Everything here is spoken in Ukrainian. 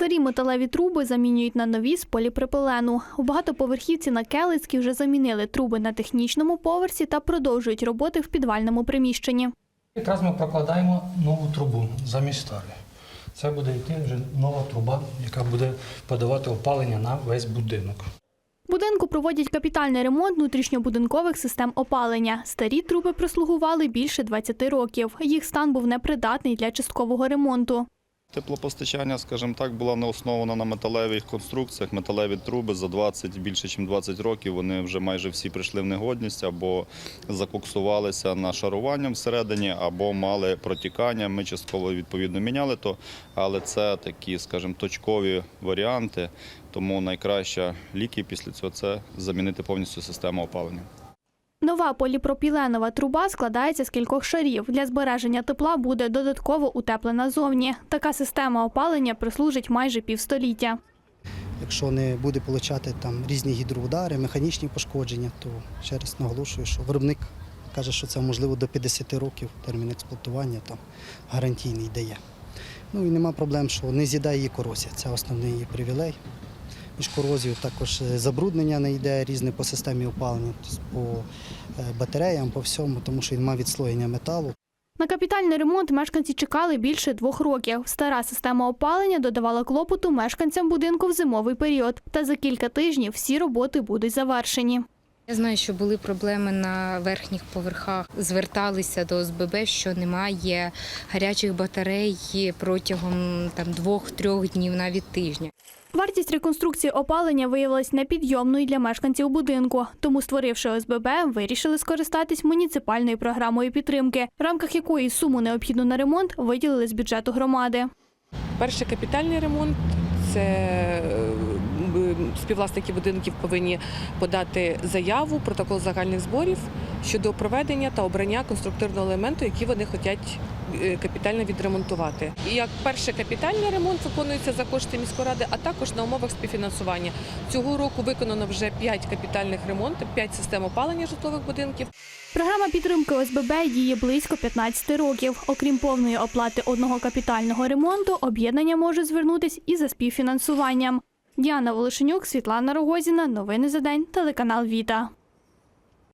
Старі металеві труби замінюють на нові з поліпропилену. У багатоповерхівці на Келицькій вже замінили труби на технічному поверсі та продовжують роботи в підвальному приміщенні. Якраз ми прокладаємо нову трубу замість старої. Це буде йти вже нова труба, яка буде подавати опалення на весь будинок. Будинку проводять капітальний ремонт внутрішньобудинкових систем опалення. Старі труби прослугували більше 20 років. Їх стан був непридатний для часткового ремонту. Теплопостачання, скажімо так, була не основана на металевих конструкціях. Металеві труби за 20, більше ніж 20 років. Вони вже майже всі прийшли в негодність або закоксувалися нашаруванням всередині, або мали протікання. Ми частково відповідно міняли то, але це такі, скажімо, точкові варіанти. Тому найкраща ліки після цього це замінити повністю систему опалення. Нова поліпропіленова труба складається з кількох шарів. Для збереження тепла буде додатково утеплена зовні. Така система опалення прослужить майже півстоліття. Якщо не буде получати там різні гідроудари, механічні пошкодження, то ще раз наголошую, що виробник каже, що це можливо до 50 років термін експлуатування там гарантійний дає. Ну і нема проблем, що не з'їдає її корозія. Це основний її привілей. Між корозією також е, забруднення не йде різне по системі опалення, тобто по е, батареям, по всьому, тому що він має відслоєння металу. На капітальний ремонт мешканці чекали більше двох років. Стара система опалення додавала клопоту мешканцям будинку в зимовий період. Та за кілька тижнів всі роботи будуть завершені. Я знаю, що були проблеми на верхніх поверхах. Зверталися до ОСББ, що немає гарячих батарей протягом там двох-трьох днів, навіть тижня. Вартість реконструкції опалення виявилась непідйомною для мешканців будинку. Тому, створивши ОСББ, вирішили скористатись муніципальною програмою підтримки, в рамках якої суму необхідну на ремонт виділили з бюджету громади. Перший капітальний ремонт це е, співвласники будинків повинні подати заяву, протокол загальних зборів щодо проведення та обрання конструктивного елементу, який вони хочуть е, капітально відремонтувати. І як перший капітальний ремонт виконується за кошти міської ради, а також на умовах співфінансування. Цього року виконано вже 5 капітальних ремонтів, 5 систем опалення житлових будинків. Програма підтримки ОСББ діє близько 15 років. Окрім повної оплати одного капітального ремонту, об'єднання може звернутись і за співфінансуванням. Діана Волошенюк, Світлана Рогозіна. Новини за день. Телеканал Віта.